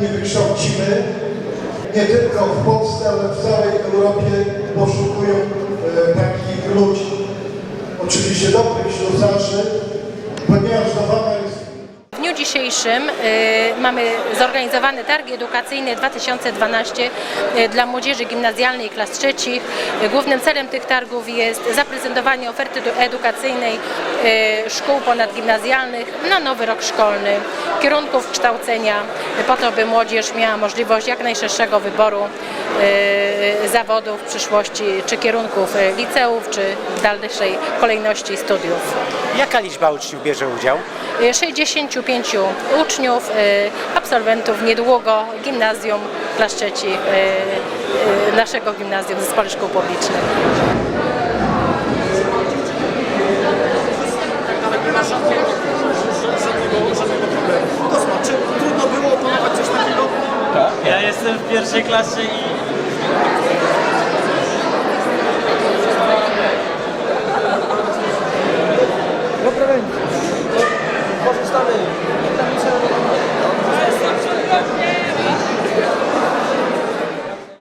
nie wykształcimy, nie tylko w Polsce, ale w całej Europie poszukują e, takich ludzi. Oczywiście dobrych ślusarzy, ponieważ dawana jest W dniu dzisiejszym y, mamy zorganizowany targ edukacyjny 2012 y, dla młodzieży gimnazjalnej klas trzecich. Y, Głównym celem tych targów jest zaprezentowanie oferty du- edukacyjnej y, szkół ponadgimnazjalnych na nowy rok szkolny, kierunków kształcenia, po to, by młodzież miała możliwość jak najszerszego wyboru y, zawodów w przyszłości, czy kierunków y, liceów, czy w dalszej kolejności studiów. Jaka liczba uczniów bierze udział? 65 uczniów, y, absolwentów niedługo gimnazjum klas y, y, naszego gimnazjum Zespołu Szkół Publicznych. ale nie jestem w pierwszej klasie i